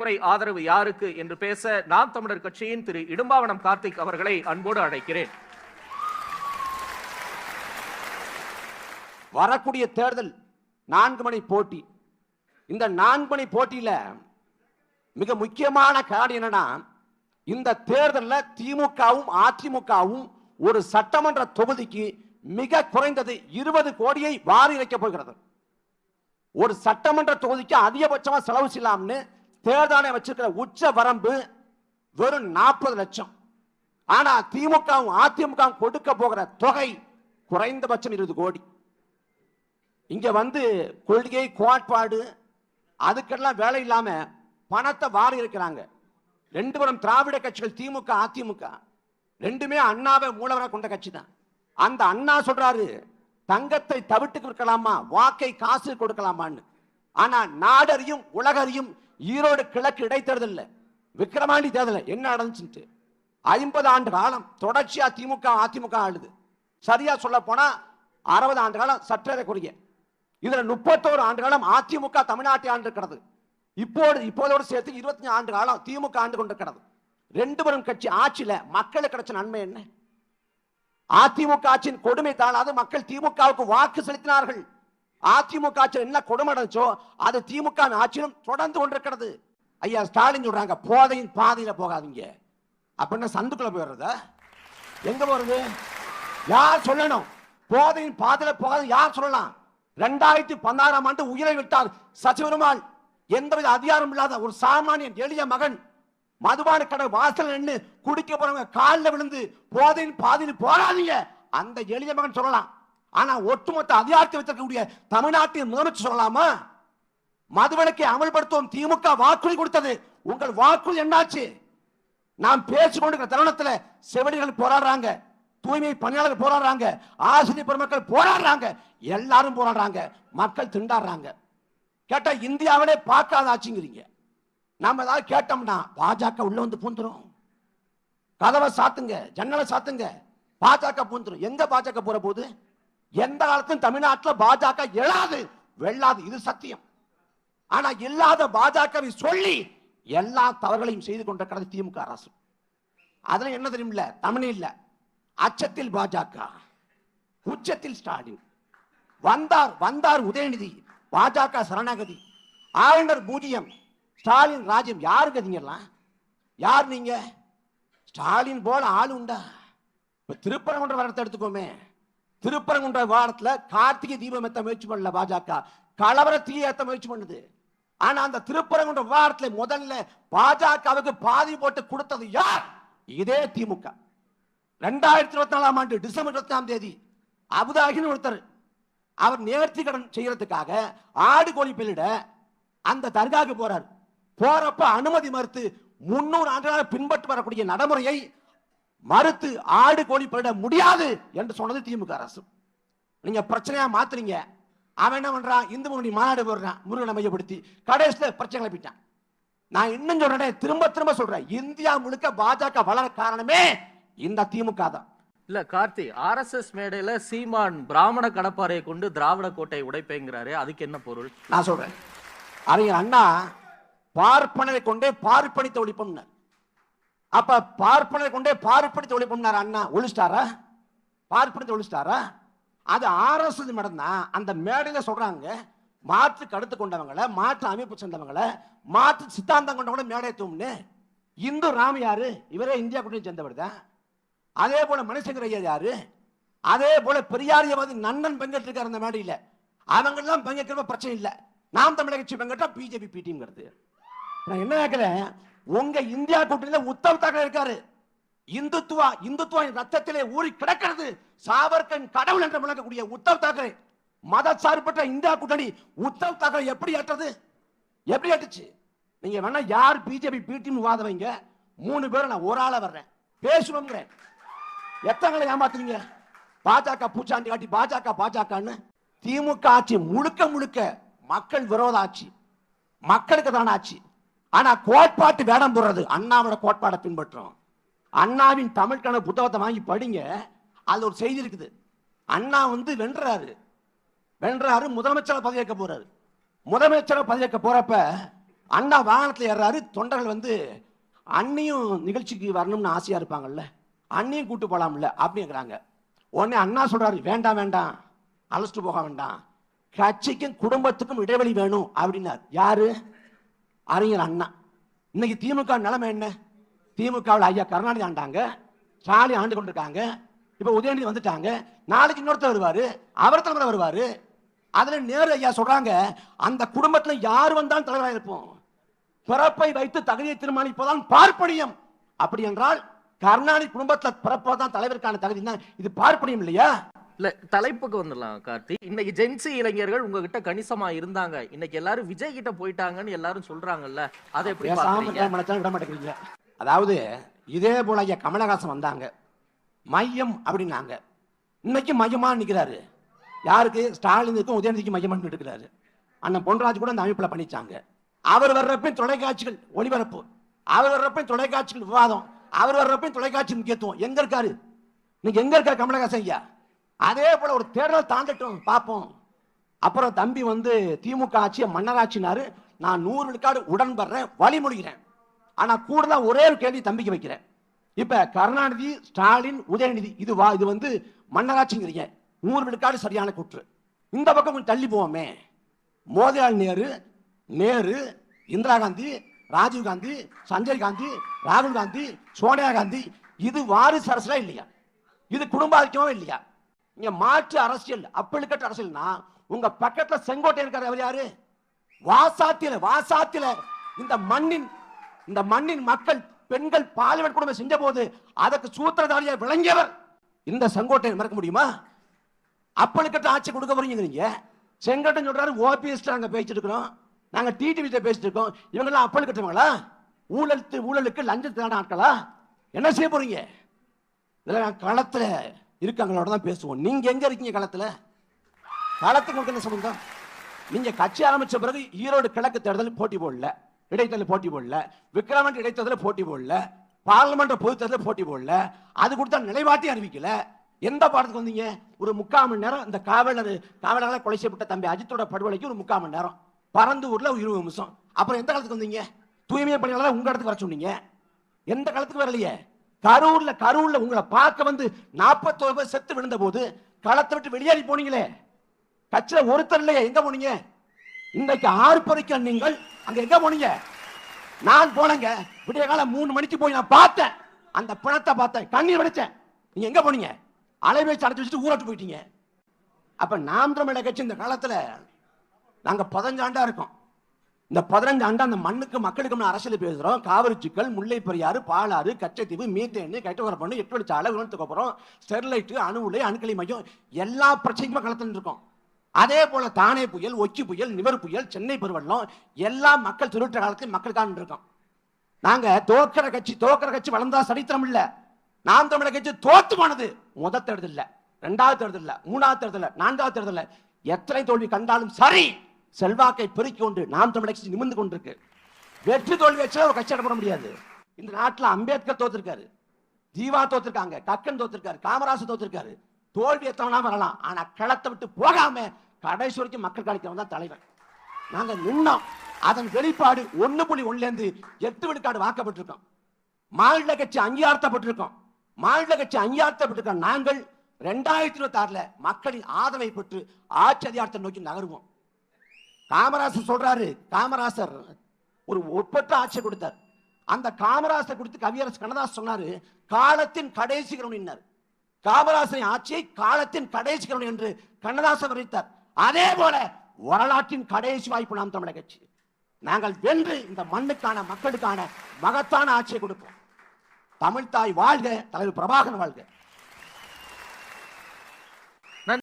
முறை ஆதரவு யாருக்கு என்று பேச நாம் தமிழர் கட்சியின் திரு இடும்பாவனம் கார்த்திக் அவர்களை அன்போடு அழைக்கிறேன். வரக்கூடிய தேர்தல் நான்கு மணி போட்டி. இந்த நான்கு மணி போட்டியில் மிக முக்கியமான காரணம் என்னன்னா இந்த தேர்தலில் திமுகவும் அதிமுகவும் ஒரு சட்டமன்ற தொகுதிக்கு மிக குறைந்தது இருபது கோடியை வாரி இறைக்க போகிறது. ஒரு சட்டமன்ற தொகுதிக்கு அதிகபட்சமா செலவு செய்யலாம்னு தேர்தலை வச்சிருக்கிற உச்ச வரம்பு வெறும் நாற்பது லட்சம். ஆனா திமுகவும் அதிமுகவும் கொடுக்க போகிற தொகை குறைந்தபட்சம் இருபது கோடி. இங்க வந்து கொள்கை கோட்பாடு அதுக்கெல்லாம் வேலை இல்லாம பணத்தை வாரி இருக்கிறாங்க. ரெண்டு பேரும் திராவிட கட்சிகள் திமுக அதிமுக. ரெண்டுமே அண்ணாவை மூலவராக கொண்ட கட்சி தான். அந்த அண்ணா சொல்றாரு தங்கத்தை தவிட்டு கொடுக்கலாமா வாக்கை காசு கொடுக்கலாமான்னு. ஆனா நாடறியும் உலகறியும் ஈரோடு கிழக்கு இடைத்தேர்தலில் விக்கிரமாண்டி தேர்தலில் என்ன நடந்துச்சுட்டு ஐம்பது ஆண்டு காலம் தொடர்ச்சியா திமுக அதிமுக ஆளுது. சரியா சொல்ல போனா அறுபது ஆண்டு காலம் சற்றேறக்குரிய. இதுல முப்பத்தோரு ஆண்டு காலம் அதிமுக தமிழ்நாட்டை ஆண்டு இருக்கிறது இப்போது இப்போதோடு சேர்த்து இருபத்தி ஆண்டு காலம் திமுக ஆண்டு கொண்டிருக்கிறது. ரெண்டு பேரும் கட்சி ஆட்சியில மக்களுக்கு கிடைச்ச நன்மை என்ன? அதிமுக ஆட்சியின் கொடுமை தாழாது மக்கள் திமுகவுக்கு வாக்கு செலுத்தினார்கள். அதிமுக ஆட்சியில் என்ன கொடுமை நடந்துச்சோ அது திமுக ஆட்சியிலும் தொடர்ந்து கொண்டிருக்கிறது. ஐயா ஸ்டாலின் சொல்றாங்க போதையின் பாதையில போகாதீங்க. அப்படின்னா சந்துக்குள்ள போயிடுறதா? எங்க போறது? யார் சொல்லணும்? போதையின் பாதையில போகாது யார் சொல்லலாம்? ரெண்டாயிரத்தி பதினாறாம் ஆண்டு உயிரை விட்டார் சசிபெருமாள் எந்தவித அதிகாரம் இல்லாத ஒரு சாமானியன் எளிய மகன். மதுபான கடை வாசல் நின்று குடிக்க போறவங்க காலில் விழுந்து போதையின் பாதையில் போகாதீங்க. அந்த எளிய மகன் சொல்லலாம். ஆனா ஒட்டுமொத்த அதிகாரத்தை வைத்திருக்கக்கூடிய தமிழ்நாட்டின் முதலமைச்சர் சொல்லலாமா? மதுவிலக்கை அமல்படுத்துவோம். திமுக வாக்குறுதி கொடுத்தது. உங்கள் வாக்குறுதி என்னாச்சு? நாம் பேசிக்கொண்டிருக்கிற தருணத்தில் செவிலிகள் போராடுறாங்க. தூய்மை பணியாளர்கள் போராடுறாங்க. ஆசிரியர் பெருமக்கள் போராடுறாங்க. எல்லாரும் போராடுறாங்க. மக்கள் திண்டாடுறாங்க. கேட்டா இந்தியாவிலே பார்க்காத ஆச்சுங்கிறீங்க நம்ம ஏதாவது கேட்டோம்னா பாஜக உள்ள வந்து பூந்துரும். கதவை சாத்துங்க. ஜன்னலை சாத்துங்க. பாஜக பூந்துரும். எங்க பாஜக போற போது எந்த காலத்திலும் தமிழ்நாட்டில் பாஜக எழாது வெள்ளாது இது சத்தியம். ஆனா இல்லாத பாஜகவை சொல்லி எல்லா தவறுகளையும் செய்து கொண்டிருக்கிறது திமுக அரசு. அதுல என்ன தெரியுமில்ல தமிழ் இல்ல அச்சத்தில் பாஜக உச்சத்தில் ஸ்டாலின். வந்தார் வந்தார் உதயநிதி. பாஜக சரணாகதி. ஆளுநர் பூஜ்யம் ஸ்டாலின் ராஜ்யம். யாரு கதிங்கலாம் யார் நீங்க? ஸ்டாலின் போல ஆள் உண்டா? இப்ப திருப்பரங்குன்ற வரத்தை எடுத்துக்கோமே. திருப்பரங்குன்ற வாரத்துல கார்த்திகை தீபம் எத்த முயற்சி பண்ணல பாஜக. கலவர தீ ஏற்ற முயற்சி பண்ணுது. ஆனா அந்த திருப்பரங்குன்ற விவகாரத்துல முதல்ல பாஜகவுக்கு பாதி போட்டு கொடுத்தது யார்? இதே திமுக. ரெண்டாயிரத்தி இருபத்தி நாலாம் ஆண்டு டிசம்பர் இருபத்தாம் தேதி அபுதாகின்னு ஒருத்தர் அவர் நேர்த்தி கடன் செய்யறதுக்காக ஆடு கோழி பெல்லிட அந்த தர்காவுக்கு போறார். போறப்ப அனுமதி மறுத்து முன்னூறு ஆண்டுகளாக பின்பற்றி வரக்கூடிய நடைமுறையை மறுத்து ஆடு கோழி பயிரிட முடியாது என்று சொன்னது திமுக அரசு. நீங்க பிரச்சனையா மாத்துறீங்க. அவன் என்ன பண்றான்? இந்து முன்னணி மாநாடு போடுறான். முருகனை மையப்படுத்தி கடைசியில் பிரச்சனை கிளப்பிட்டான் நான் இன்னும் சொல்றேன் திரும்ப திரும்ப சொல்றேன். இந்தியா முழுக்க பாஜக வளர காரணமே இந்த திமுக தான். இல்ல கார்த்தி ஆர்எஸ்எஸ் மேடையில சீமான் பிராமண கடப்பாறையை கொண்டு திராவிட கோட்டை உடைப்பேங்கிறாரு அதுக்கு என்ன பொருள்? நான் சொல்றேன். அறிஞர் அண்ணா பார்ப்பனரை கொண்டே பார்ப்பனித்த ஒழிப்பம்னார் அப்ப பார்ப்பனர் கொண்டே பார்ப்பனித்த ஒழிப்பம்னார் அண்ணா. ஒழிச்சிட்டாரா? பார்ப்பனத்தை ஒழிச்சிட்டாரா? அது ஆரசு மேடம் தான். அந்த மேடையில சொல்றாங்க மாற்று கருத்து கொண்டவங்களை மாற்று அமைப்பு சேர்ந்தவங்களை மாற்று சித்தாந்தம் கொண்டவங்கள மேடை தூம்னு. இந்து ராம் யாரு? இவரே இந்தியா கூட்டணி சேர்ந்தவர் தான். அதே போல மனுஷங்கர் ஐயா யாரு? அதே போல பெரியாரியவாதி நன்னன் பங்கேற்றிருக்காரு அந்த மேடையில். அவங்கெல்லாம் பங்கேற்கிறப்ப பிரச்சனை இல்லை. நாம் தமிழக கட்சி பங்கேற்றா பிஜேபி பிடிங்கிறது நான் என்ன கேட்கிறேன் உங்க இந்தியா கூட்டணியில உத்தவ் தாக்கரே இருக்காரு. இந்துத்துவா இந்துத்துவா ரத்தத்திலே ஊறி கிடக்கிறது. சாவர்கன் கடவுள் என்று விளக்கக்கூடிய உத்தவ் தாக்கரே. மத சார்பற்ற இந்தியா கூட்டணி உத்தவ் தாக்கரே எப்படி ஏற்றது? எப்படி ஏற்றுச்சு? நீங்க வேணா யார் பிஜேபி பிடிஎம் வாத வைங்க. மூணு பேரும் நான் ஒரு ஆளா வர்றேன். பேசணுங்கிறேன் எத்தனை ஏமாத்துறீங்க பாஜக பூச்சாண்டி காட்டி பாஜக பாஜகன்னு? திமுக ஆட்சி முழுக்க முழுக்க மக்கள் விரோத ஆட்சி. மக்களுக்கு தான ஆட்சி. ஆனா கோட்பாட்டு வேடம் போடுறது. அண்ணாவோட கோட்பாடை பின்பற்றும் அண்ணாவின் தமிழ்கான புத்தகத்தை வாங்கி படிங்க. அது ஒரு செய்தி இருக்குது. அண்ணா வந்து வென்றாரு. வென்றாரு முதலமைச்சர் பதவியேற்க போறாரு. முதலமைச்சர் பதவியேற்க போறப்ப அண்ணா வாகனத்தில் ஏறாரு தொண்டர்கள் வந்து அண்ணியும் நிகழ்ச்சிக்கு வரணும்னு ஆசையா இருப்பாங்கல்ல. அண்ணியும் கூட்டு போலாம்ல அப்படிங்கிறாங்க உடனே அண்ணா சொல்றாரு வேண்டாம் வேண்டாம். அழைச்சிட்டு போக வேண்டாம். கட்சிக்கும் குடும்பத்துக்கும் இடைவெளி வேணும் அப்படின்னார். யாரு? அறிஞர் அண்ணா. இன்னைக்கு திமுக நிலைமை என்ன? திமுகவில் ஐயா கருணாநிதி ஆண்டாங்க. ஸ்டாலின் ஆண்டு கொண்டிருக்காங்க. இப்போ உதயநிதி வந்துட்டாங்க. நாளைக்கு இன்னொருத்தர் வருவார். அவர் தலைவர் வருவார். அதில் நேரு ஐயா சொல்கிறாங்க அந்த குடும்பத்தில் யார் வந்தாலும் தலைவராக இருப்போம். பிறப்பை வைத்து தகுதியை தீர்மானிப்பதான் பார்ப்பனியம். அப்படி என்றால் கருணாநிதி குடும்பத்தில் பிறப்பதான் தலைவருக்கான தகுதி தான் இது பார்ப்பனியம் இல்லையா? இல்ல தலைப்புக்கு வந்துடலாம் கார்த்தி. இன்னைக்கு ஜென்சி இளைஞர்கள் உங்ககிட்ட கணிசமா இருந்தாங்க. இன்னைக்கு எல்லாரும் விஜய் கிட்ட போயிட்டாங்கன்னு எல்லாரும் சொல்றாங்கல்ல அதை எப்படி விட மாட்டேங்கிறீங்க. அதாவது இதே போல ஐயா கமலஹாசன் வந்தாங்க. மையம் அப்படின்னாங்க. இன்னைக்கு மையமா நிக்கிறாரு. யாருக்கு? ஸ்டாலினுக்கும் உதயநிதிக்கு மையமா இருக்கிறாரு. அண்ணன் பொன்ராஜ் கூட அந்த அமைப்புல பண்ணிச்சாங்க. அவர் வர்றப்ப தொலைக்காட்சிகள் ஒளிபரப்பு. அவர் வர்றப்ப தொலைக்காட்சிகள் விவாதம். அவர் வர்றப்ப தொலைக்காட்சி முக்கியத்துவம். எங்க இருக்காரு? இன்னைக்கு எங்க இருக்காரு கமலஹாசன் ஐயா? அதே போல ஒரு தேர்தல் தாண்டட்டும் பார்ப்போம். அப்புறம் தம்பி வந்து திமுக ஆட்சியை மன்னராட்சினாரு. நான் நூறு விழுக்காடு உடன் வழிமொழிகிறேன் ஆனால் கூடுதலா ஒரே ஒரு கேள்வி தம்பிக்கு வைக்கிறேன். இப்போ கருணாநிதி ஸ்டாலின் உதயநிதி இது வா இது வந்து மன்னராட்சிங்கிறீங்க. நூறு விழுக்காடு சரியான குற்று. இந்த பக்கம் கொஞ்சம் தள்ளி போவோமே. மோதிலால் நேரு நேரு இந்திரா காந்தி ராஜீவ் காந்தி சஞ்சய் காந்தி ராகுல் காந்தி சோனியா காந்தி இது வாரிசு அரசுல இல்லையா? இது குடும்ப ஐக்கியமா இல்லையா? இங்க மாற்று அரசியல் அப்பழுக்கட்ட அரசியல்னா உங்க பக்கத்துல செங்கோட்டை இருக்காரு அவர் யாரு? வாசாத்தில வாசாத்தில இந்த மண்ணின் இந்த மண்ணின் மக்கள் பெண்கள் பாலியல் குடும்பம் செஞ்ச போது அதற்கு சூத்திரதாரியா விளங்கியவர். இந்த செங்கோட்டை மறக்க முடியுமா? அப்பழுக்கட்ட ஆட்சி கொடுக்க போறீங்க நீங்க. செங்கோட்டன் சொல்றாரு ஓபிஎஸ் நாங்க பேசிட்டு இருக்கிறோம். நாங்க டிடிவி பேசிட்டு இருக்கோம். இவங்கெல்லாம் எல்லாம் அப்பல் ஊழல் ஊழலுக்கு லஞ்சத்தான ஆட்களா? என்ன செய்ய போறீங்க? இதெல்லாம் நான் களத்துல இருக்காங்களோட தான் பேசுவோம். நீங்க எங்க இருக்கீங்க களத்துல? களத்துக்கு உங்களுக்கு என்ன சம்பந்தம்? நீங்க கட்சி ஆரம்பிச்ச பிறகு ஈரோடு கிழக்கு தேர்தல் போட்டி போடல. இடைத்தேர்தல் போட்டி போடல. விக்ரமன் இடைத்தேர்தல் போட்டி போடல. பார்லிமெண்ட் பொது போட்டி போடல. அது கொடுத்தா நிலைப்பாட்டையும் அறிவிக்கல. எந்த பாடத்துக்கு வந்தீங்க? ஒரு முக்கால் மணி நேரம் இந்த காவலர் காவலர்களால் கொலை செய்யப்பட்ட தம்பி அஜித்தோட படுகொலைக்கு ஒரு முக்கால் மணி நேரம். பரந்தூர்ல ஒரு இருபது நிமிஷம். அப்புறம் எந்த காலத்துக்கு வந்தீங்க? தூய்மை பணியாளர் உங்கள் இடத்துக்கு வர சொன்னீங்க. எந்த காலத்துக்கு வரலையே? கரூர்ல கரூர்ல உங்களை பார்க்க வந்து நாற்பத்தோரு பேர் செத்து விழுந்த போது களத்தை விட்டு வெளியேறி போனீங்களே. கட்சியில ஒருத்தர் இல்லையே எங்க போனீங்க? இன்றைக்கு ஆர்ப்பரிக்க நீங்கள் அங்க எங்க போனீங்க? நான் போனேங்க. விடிய காலம் மூணு மணிக்கு போய் நான் பார்த்தேன். அந்த பிணத்தை பார்த்தேன். கண்ணீர் வடிச்சேன். நீங்க எங்க போனீங்க? அலைபேசி அடைச்சு வச்சுட்டு ஊரட்டு போயிட்டீங்க. அப்ப நாம் தமிழக கட்சி இந்த காலத்துல நாங்க பதினஞ்சாண்டா இருக்கோம். இந்த பதினஞ்சு ஆண்டு அந்த மண்ணுக்கு மக்களுக்கு நம்ம அரசியல் பேசுகிறோம் காவிரி சிக்கல் முல்லை பெரியாறு பாலாறு கச்சத்தீவு மீத்தேன் கட்டுவர பண்ணு எட்டு வழி சாலை உணர்த்துக்கு அப்புறம் ஸ்டெர்லைட்டு அணு உலை அணுக்களி மையம் எல்லா பிரச்சனைக்குமே கலத்துட்டு இருக்கோம் அதே போல தானே புயல் ஒச்சி புயல் நிவர் புயல் சென்னை பெருவெள்ளம் எல்லா மக்கள் திருட்ட காலத்தில் மக்களுக்கான இருக்கோம் நாங்க தோக்கிற கட்சி தோக்கிற கட்சி வளர்ந்தா சரித்திரம் இல்லை. நாம் தமிழக கட்சி தோத்து போனது. முதல் தேர்தல் இல்லை. ரெண்டாவது தேர்தல் இல்லை. மூணாவது தேர்தல் நான்காவது தேர்தல் எத்தனை தோல்வி கண்டாலும் சரி. செல்வாக்கை பெருக்கி கொண்டு நாம் தமிழ் கட்சி நிமிர்ந்து கொண்டிருக்கு. வெற்றி தோல்வி வச்சா ஒரு கட்சி போட முடியாது. இந்த நாட்டில் அம்பேத்கர் தோத்திருக்காரு தீவா தோத்திருக்காங்க கக்கன் தோத்திருக்காரு காமராஜர் தோத்திருக்காரு. தோல்வி எத்தவனா வரலாம். ஆனா களத்தை விட்டு போகாம கடைசி வரைக்கும் மக்கள் கழிக்கிறவன் தான் தலைவன். நாங்க நின்னோம். அதன் வெளிப்பாடு ஒன்னு புள்ளி ஒண்ணுல இருந்து எட்டு விழுக்காடு வாக்கப்பட்டிருக்கோம். மாநில கட்சி அங்கீகாரத்தப்பட்டிருக்கோம். மாநில கட்சி அங்கீகாரத்தப்பட்டிருக்கோம் நாங்கள் ரெண்டாயிரத்தி இருபத்தி ஆறுல மக்களின் ஆதரவை பெற்று ஆட்சி அதிகாரத்தை நோக்கி நகருவோம். காமராசர் சொல்றாரு காமராசர் ஒரு ஒப்பற்ற ஆட்சி கொடுத்தார். அந்த காமராசர் கொடுத்து கவியரசு கண்ணதாஸ் சொன்னாரு காலத்தின் கடைசி கருணினார் காமராசரின் ஆட்சியை காலத்தின் கடைசி கருணை என்று கண்ணதாசன் வர்ணித்தார் அதே போல வரலாற்றின் கடைசி வாய்ப்பு நாம் தமிழக கட்சி. நாங்கள் வென்று இந்த மண்ணுக்கான மக்களுக்கான மகத்தான ஆட்சியை கொடுப்போம். தமிழ்தாய் வாழ்க தலைவர் பிரபாகரன் வாழ்க.